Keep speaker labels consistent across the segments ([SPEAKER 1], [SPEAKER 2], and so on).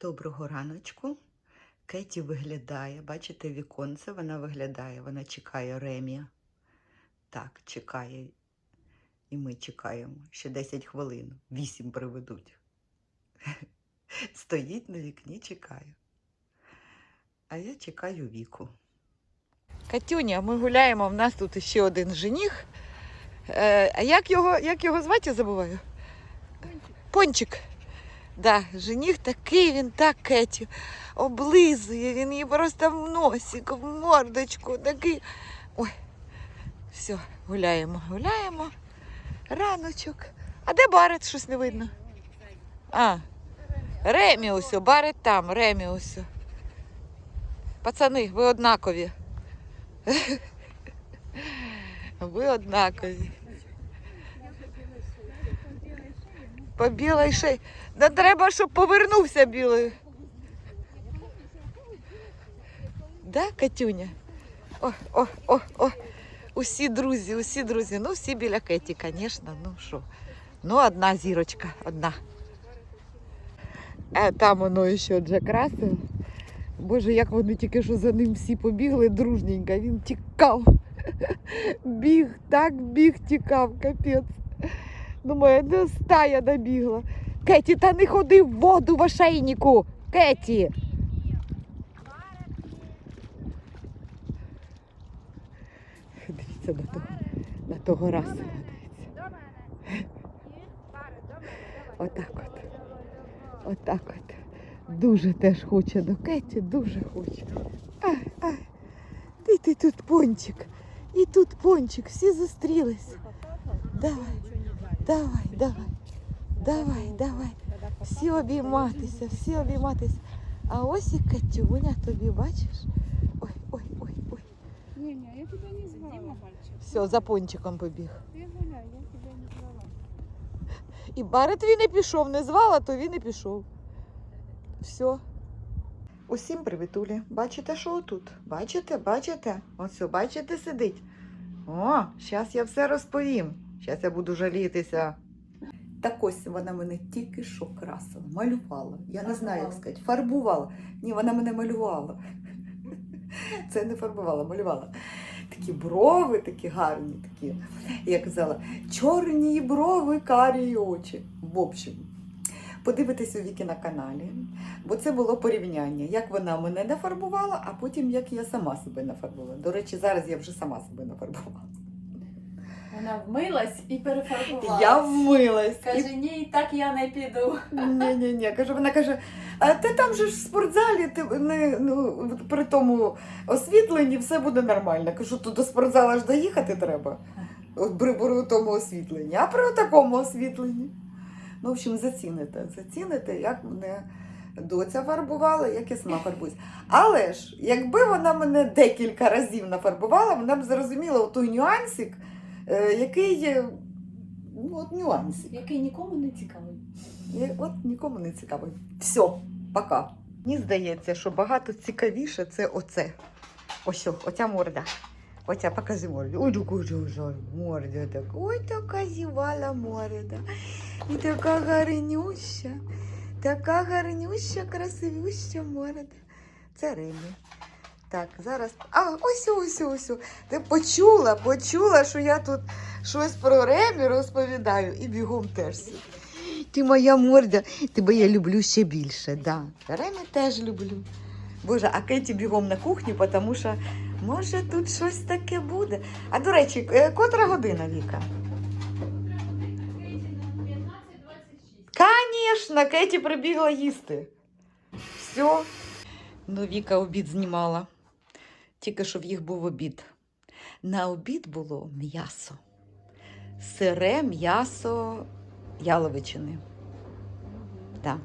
[SPEAKER 1] Доброго раночку. Кеті виглядає, бачите, віконце вона виглядає, вона чекає Ремі. Так, чекає. І ми чекаємо. Ще 10 хвилин. 8 приведуть. Стоїть на вікні, чекає. А я чекаю віку.
[SPEAKER 2] Катюня, ми гуляємо, в нас тут ще один жених. Е, а як його, як його звати, я забуваю? Пончик. Пончик. Да, жених такий, він так Кетю облизує, він її просто в носик, в мордочку, такий. Ой, все, гуляємо, гуляємо. Раночок. А де Барет? Щось не видно. А, Ремі ось, Барет там, Ремі ось. Пацани, ви однакові. Ви однакові. По білій шиї. Да треба, щоб повернувся білою. Да, Катюня? О, о, о, о. Усі друзі, усі друзі. Ну, всі біля Кеті, звісно. Ну що? Ну, одна зірочка, одна. А там воно ще Джек Рассел. Боже, як вони тільки що за ним всі побігли дружненько. Він тікав. Біг, так біг тікав, капець. Думаю, де стая набігла. Кеті, та не ходи в воду в ошейнику. Кеті. Дивіться на того, на того Рассела. Отак от. Отак от. Дуже теж хоче до Кеті, дуже хоче. Ай, ай. Ти, ти тут пончик. І тут пончик. Всі зустрілись. Давай, давай, давай. Давай, давай. Всі обійматися, всі обійматися. А ось і Катюня тобі, бачиш? Ой, ой, ой, ой.
[SPEAKER 3] Не, не, я тебя не звала.
[SPEAKER 2] Все, за пончиком побіг.
[SPEAKER 3] Ты гуляй, я тебя не звала.
[SPEAKER 2] І Барет він і пішов, не звала, то він і пішов. Все.
[SPEAKER 1] Усім привітулі. Бачите, що отут? Бачите, бачите? Ось, бачите, сидить. О, зараз я все розповім. Зараз я буду жалітися. Так ось вона мене тільки що красила, малювала. Я не знаю, як сказати, фарбувала. Ні, вона мене малювала. Це не фарбувала, малювала. Такі брови, такі гарні, такі. Я казала, чорні брови, карі очі. В общем, подивитись у Віки на каналі, бо це було порівняння, як вона мене нафарбувала, а потім як я сама себе нафарбувала. До речі, зараз я вже сама себе нафарбувала.
[SPEAKER 4] Вона вмилась і перефарбувалась.
[SPEAKER 1] Я вмилась.
[SPEAKER 4] Каже, ні, так я не піду.
[SPEAKER 1] Ні, ні, ні. Каже, вона каже, а ти там же ж в спортзалі, ти не ну при тому освітленні все буде нормально. Кажу, то до спортзала ж доїхати треба. От при, при тому освітленні, а при такому освітленні. Ну, в общем, заціните, заціните, як мене доця фарбувала, як я сама фарбуюсь. Але ж, якби вона мене декілька разів нафарбувала, вона б зрозуміла той нюансик, який є. Ну, от нюансик.
[SPEAKER 4] Який нікому не цікавий.
[SPEAKER 1] І от нікому не цікаво. Все, пока. Мені здається, що багато цікавіше це оце. Ось, оця морда. Оця, покажи морду. Ой, така морда. Так. Ой, така зівала морда. І така гарнюща. Така гарнюща, красивюща морда. Це Ремі. Так, зараз. А, ось, ось, ось. Ти почула, почула, що я тут щось про Ремі розповідаю і бігом теж. Ти моя морда, тебе я люблю ще більше. Да. Ремі теж люблю. Боже, а Кеті бігом на кухню, тому що може тут щось таке буде. А до речі, е, котра година Віка? Звісно, Кеті прибігла їсти. Все. Ну, Віка обід знімала. Тільки що в їх був обід. На обід було м'ясо. Сире м'ясо яловичини. Да.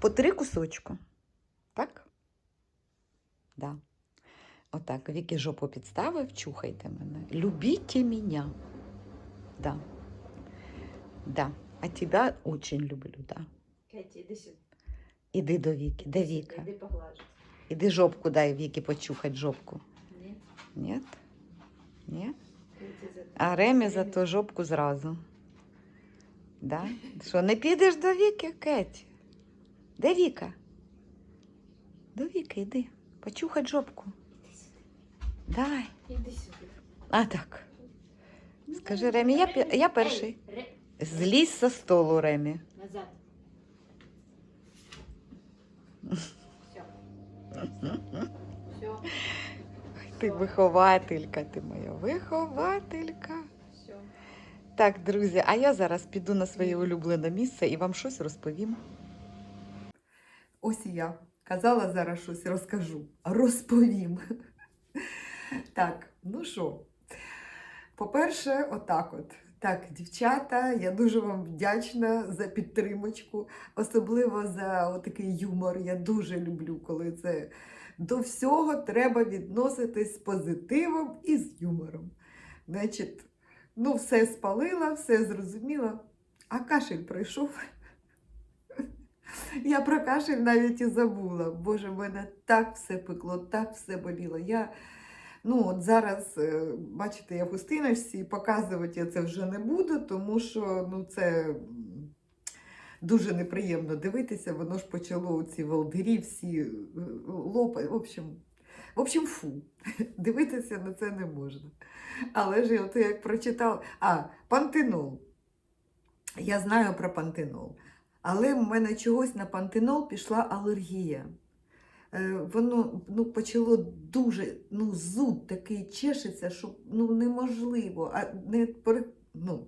[SPEAKER 1] По три кусочку. Так? Да. Отак. Віки жопу підставив, чухайте мене. Любіть мене. Да. Да. А тебя очень люблю, да.
[SPEAKER 4] Кеті, іди сюди.
[SPEAKER 1] Іди до Віки. Де Віка?
[SPEAKER 4] Іди поглажу.
[SPEAKER 1] Іди жопку дай Віки почухать жопку.
[SPEAKER 4] Ні.
[SPEAKER 1] Ні? Ні? А Ремі за ту жопку зразу. Да? Що, не підеш до Віки, Кеті? Де Віка?
[SPEAKER 2] До Віки йди. Почухай жопку.
[SPEAKER 4] Іди сюди.
[SPEAKER 2] А так. Скажи, Ремі, я, я перший. Злізь со столу, Ремі.
[SPEAKER 4] Назад. Все. Все.
[SPEAKER 2] Ти вихователька, ти моя вихователька. Так, друзі, а я зараз піду на своє улюблене місце і вам щось розповім.
[SPEAKER 1] Ось і я. Казала зараз щось розкажу. Розповім. Так, ну що? По-перше, отак от. Так, дівчата, я дуже вам вдячна за підтримочку, особливо за такий юмор. Я дуже люблю, коли це до всього треба відноситись з позитивом і з юмором. Значить, ну, все спалила, все зрозуміла, а кашель пройшов. Я про кашель навіть і забула. Боже, в мене так все пекло, так все боліло. Я, ну, от зараз, е, бачите, я в гостиночці і показувати я це вже не буду, тому що ну, це дуже неприємно дивитися. Воно ж почало ці волдирі всі е, лопати. В общем, в общем, фу. Дивитися на це не можна. Але ж я як прочитала. А, пантенол. Я знаю про пантенол. Але в мене чогось на пантенол пішла алергія. Е, Воно ну, почало дуже, ну, зуд такий чешеться, що ну, неможливо. А не, ну,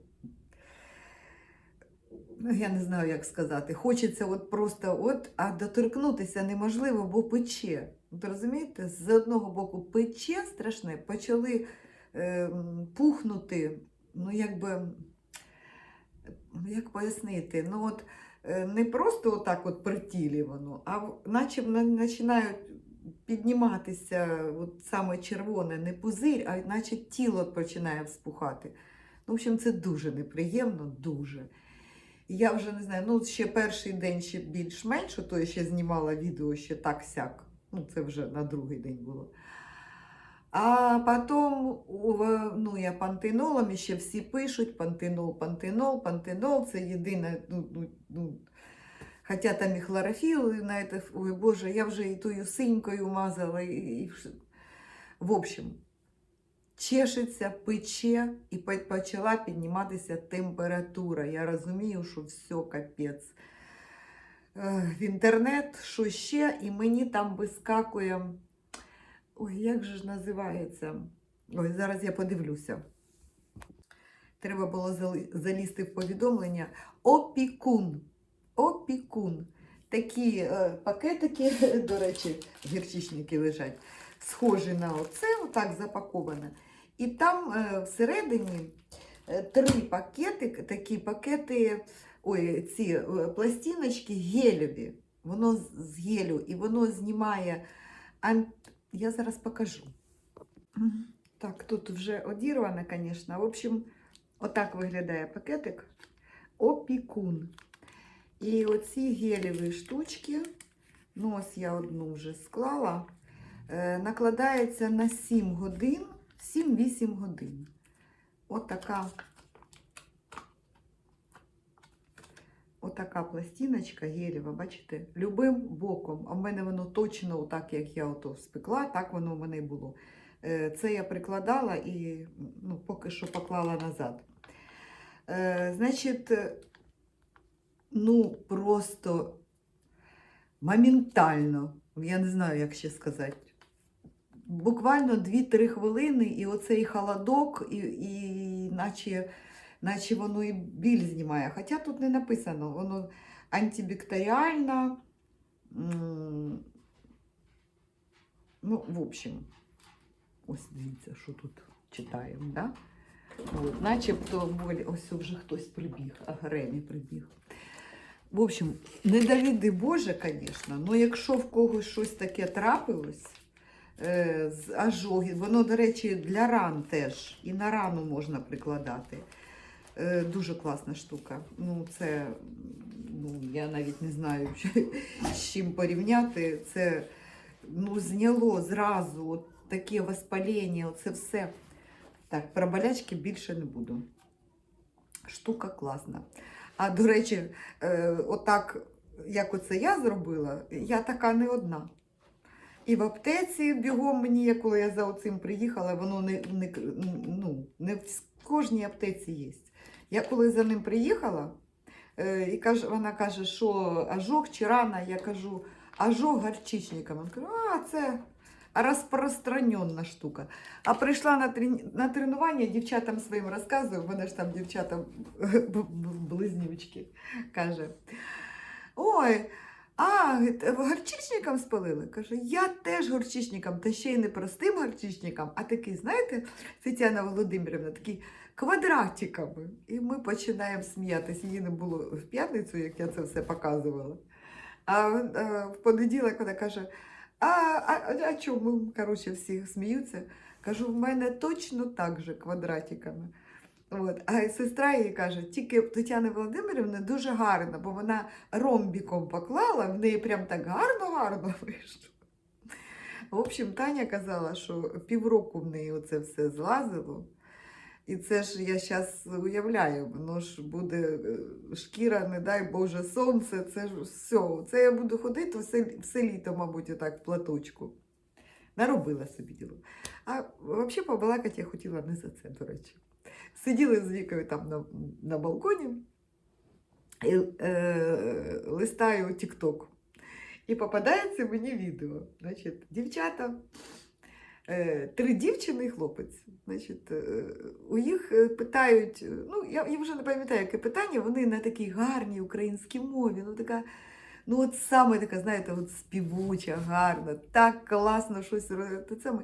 [SPEAKER 1] ну, я не знаю, як сказати. Хочеться от просто от, а доторкнутися неможливо, бо пече. От розумієте, з одного боку пече страшне, почали е, пухнути, ну якби, як пояснити, ну от е, не просто отак от при тілі воно, а наче на- починають підніматися от саме червоне, не пузирь, а наче тіло починає вспухати. Ну, в общем, це дуже неприємно, дуже. Я вже не знаю, ну ще перший день ще більш-менш, то я ще знімала відео ще так сяк. Ну, це вже на другий день було. А потім ну, я пантенолом, і ще всі пишуть пантенол, пантенол, пантенол це єдине. Ну, ну, ну, хоча там і хлорофіл, ой Боже, я вже і тою синькою мазала. І, і, в общем, чешеться, пече, і почала підніматися температура. Я розумію, що все капець. Е, В інтернет, що ще, і мені там вискакує. Ой, як же ж називається? Ой, зараз я подивлюся. Треба було залізти в повідомлення. Опікун. Опікун. Такі е, пакетики, до речі, гірчичники лежать, схожі на оце, отак запаковане. І там е, всередині е, три пакети, такі пакети, ой, ці е, пластиночки гелеві. Воно з- гелю, і воно знімає. Я зараз покажу. Так, тут вже одірвано, звісно. В общем, отак виглядає пакетик. Опікун. І оці гелеві штучки, ну ось я одну вже склала, накладається на 7 годин, 7-8 годин. Отака, отака пластиночка гелева, бачите, любим боком. А в мене воно точно так, як я ото спекла, так воно в мене й було. Е, Це я прикладала і ну, поки що поклала назад. Е, Значить, ну просто моментально, я не знаю, як ще сказати. Буквально 2-3 хвилини, і оцей холодок, і, і наче, наче воно і біль знімає. Хоча тут не написано, воно антибактеріально. м, Ну, в общем, ось дивіться, що тут читаємо, да? От, начебто болі, ось вже хтось прибіг, а Ремі прибіг. В общем, не довіди Боже, звісно, але якщо в когось щось таке трапилось, з ожоги, воно, до речі, для ран теж, і на рану можна прикладати. Е, дуже класна штука. Ну, це, ну, я навіть не знаю, з чим порівняти. Це ну, зняло зразу от таке воспалення, оце все. Так, про болячки більше не буду. Штука класна. А до речі, е, отак, як оце я зробила, я така не одна. І в аптеці бігом мені, коли я за оцим приїхала, воно не, не, ну, не в кожній аптеці є. Я коли за ним приїхала, е, і каже, вона каже, що ожог чи рана, я кажу, ожог горчичником. Вона каже, а це розпространена штука. А прийшла на, трені... на тренування, дівчатам своїм розказую, в мене ж там дівчата близнючки, каже. Ой, а, говорить, горчичником спалили? Каже, я теж горчичником, та ще й не простим горчичником, а такий, знаєте, Тетяна Володимирівна, такий квадратиками. І ми починаємо сміятися. Її не було в п'ятницю, як я це все показувала. А, е, в понеділок вона каже: а, а, а чому? Коротше, всі сміються. Кажу, в мене точно так же квадратиками. От. А сестра їй каже, тільки Тетяна Володимирівна дуже гарна, бо вона ромбіком поклала, в неї прям так гарно-гарно вийшло. В общем, Таня казала, що півроку в неї оце все злазило. І це ж я зараз уявляю, воно ж буде е, шкіра, не дай Боже, сонце, це ж все. Це я буду ходити все, все літо, мабуть, отак в платочку. Наробила собі діло. А взагалі побалакати я хотіла не за це, до речі. Сиділи з Вікою там на, на балконі і е, листаю TikTok. І попадається мені відео. Значить, дівчата, е, три дівчини і хлопець. Значить, е, у їх е, питають, е, ну, я, я вже не пам'ятаю, яке питання, вони на такій гарній українській мові. Ну, така, ну, от саме така, знаєте, от співуча, гарна, так класно щось саме.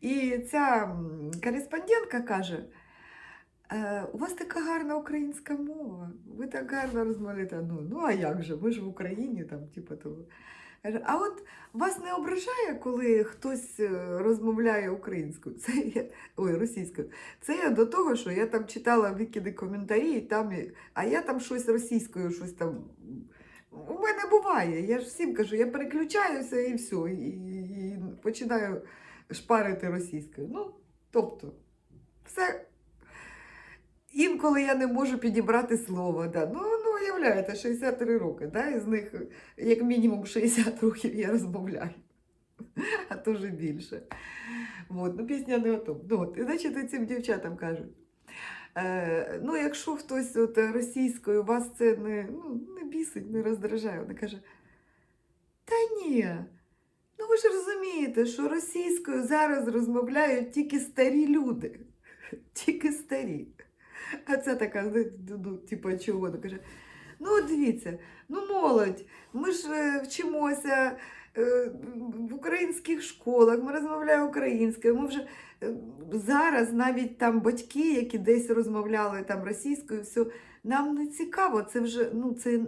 [SPEAKER 1] І ця кореспондентка каже. «Е, У вас така гарна українська мова, ви так гарно розмовляєте. Ну, ну а як же? Ми ж в Україні там, типу, того. А от вас не ображає, коли хтось е, розмовляє українською, це я, ой, російською. Це я до того, що я там читала викиди коментарі, і там, а я там щось російською, щось там. У мене буває. Я ж всім кажу, я переключаюся і все, і, і, і починаю шпарити російською. Ну, тобто, все. Інколи я не можу підібрати слово. Да. Ну, ну, уявляєте, 63 роки, да? із них як мінімум 60 років я розмовляю, а то вже більше. От, ну, пісня не о. Ну, от, і значить, цим дівчатам кажуть. Е, ну, якщо хтось от, російською вас це не, ну, не бісить, не роздражає, вона каже: Та ні, ну ви ж розумієте, що російською зараз розмовляють тільки старі люди. Тільки старі. А це така, ну, типу, чого каже. Ну, дивіться, ну молодь, ми ж е, вчимося е, в українських школах, ми розмовляємо українською. Ми вже е, зараз навіть там батьки, які десь розмовляли там російською, все, нам не цікаво, це вже ну, це,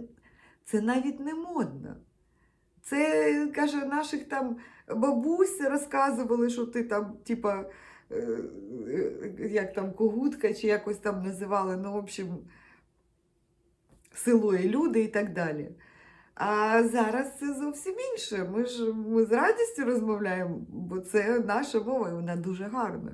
[SPEAKER 1] це навіть не модно. Це, каже, наших там бабусь розказували, що ти там, типа, як там когутка, чи якось там називали, ну, в общем, село і люди і так далі. А зараз це зовсім інше. Ми ж ми з радістю розмовляємо, бо це наша мова, і вона дуже гарна.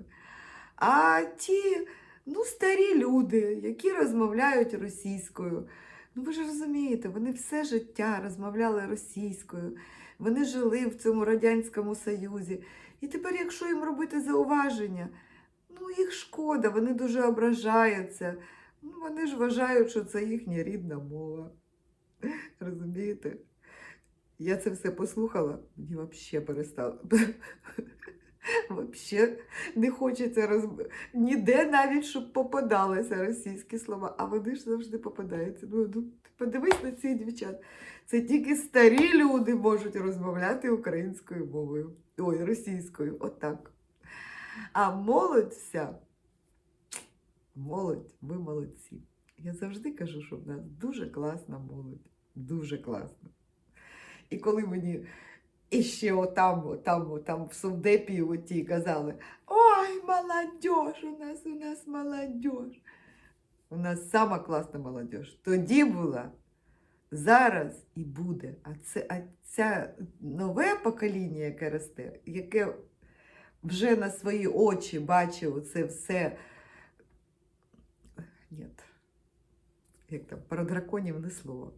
[SPEAKER 1] А ті ну, старі люди, які розмовляють російською, ну ви ж розумієте, вони все життя розмовляли російською, вони жили в цьому Радянському Союзі. І тепер, якщо їм робити зауваження, ну їх шкода, вони дуже ображаються. Ну, вони ж вважають, що це їхня рідна мова. Розумієте? Я це все послухала, мені взагалі перестало. Взагалі не хочеться роз... ніде навіть, щоб попадалися російські слова, а вони ж завжди попадаються. Ну, ну, подивись на цих дівчат. Це тільки старі люди можуть розмовляти українською мовою. Ой, російською, отак. А молодь вся, молодь, ви молодці. Я завжди кажу, що в нас дуже класна молодь. Дуже класно. І коли мені іще отам, отам, отам в совдепі оті казали: Ой, молодь, у нас, у нас молодь. У нас сама класна молодь. Тоді була, зараз і буде. А це а ця нове покоління, яке росте, яке вже на свої очі бачив це все. Ні. Як там, про драконів не слово.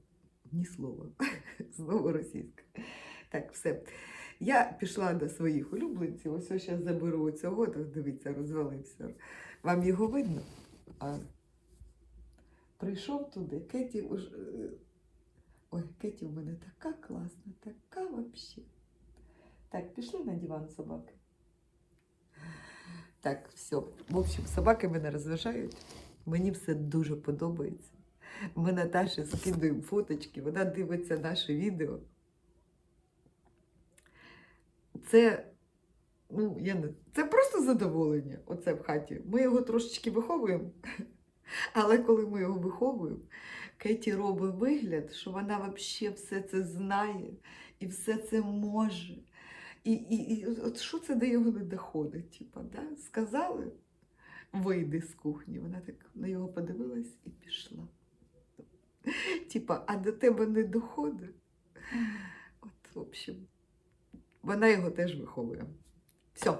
[SPEAKER 1] Ні слова. Знову російська. Так, все. Я пішла до своїх улюбленців, ось зараз заберу цього, то дивіться, розвалився. Вам його видно? А прийшов туди, Кеті уж. е, Ой, Кеті в мене така класна, така взагалі. Так, пішли на диван собаки. Так, все. В общем, собаки мене розважають. Мені все дуже подобається. Ми Наташі скидуємо фоточки, вона дивиться наше відео. Це, ну, я не, це просто задоволення, оце в хаті. Ми його трошечки виховуємо, але коли ми його виховуємо, Кеті робить вигляд, що вона взагалі все це знає і все це може. І, і, і от що це до його не доходить? Типа, да? Сказали, вийди з кухні. Вона так на його подивилась і пішла. Типа, а до тебе не доходить. От, в общем, вона його теж виховує. Все,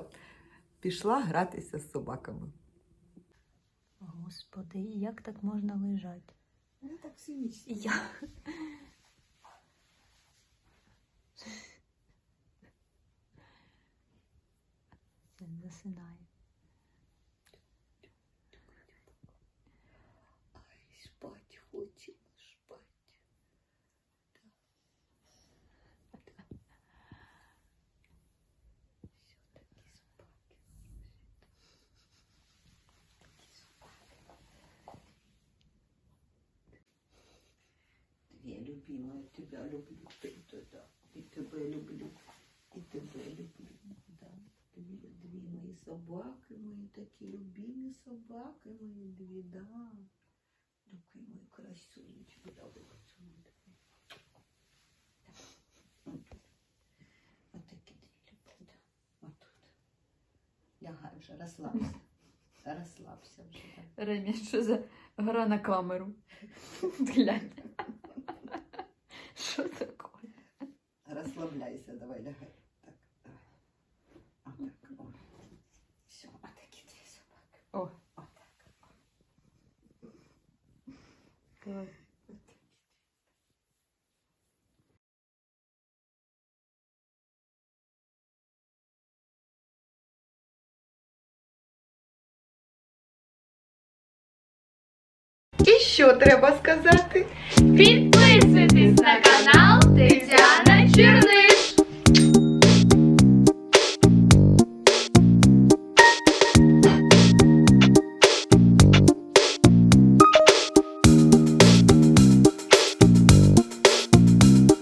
[SPEAKER 1] пішла гратися з собаками.
[SPEAKER 5] Господи, як так можна лежати?
[SPEAKER 1] Ну, так всі місці.
[SPEAKER 5] Я. Засинає.
[SPEAKER 1] Я тебя люблю, ты да, и тебя люблю, и тебя люблю, да. Дві, дві мої собаки, мої такі любимі собаки, мої дві, да. Такі мої красунечки, да, да. Отут. Лягай вже, розслабся. Розслабся вже. Да.
[SPEAKER 5] Ремі, що за гра на камеру? Глянь. Що таке?
[SPEAKER 1] Расслабляйся, давай, лягай. Так, давай. А так, о. Все, а такі дві собаки.
[SPEAKER 5] О.
[SPEAKER 1] Отак.
[SPEAKER 5] Давай.
[SPEAKER 1] І що треба сказати?
[SPEAKER 6] Підписуйтесь на канал Тетяна Черниш.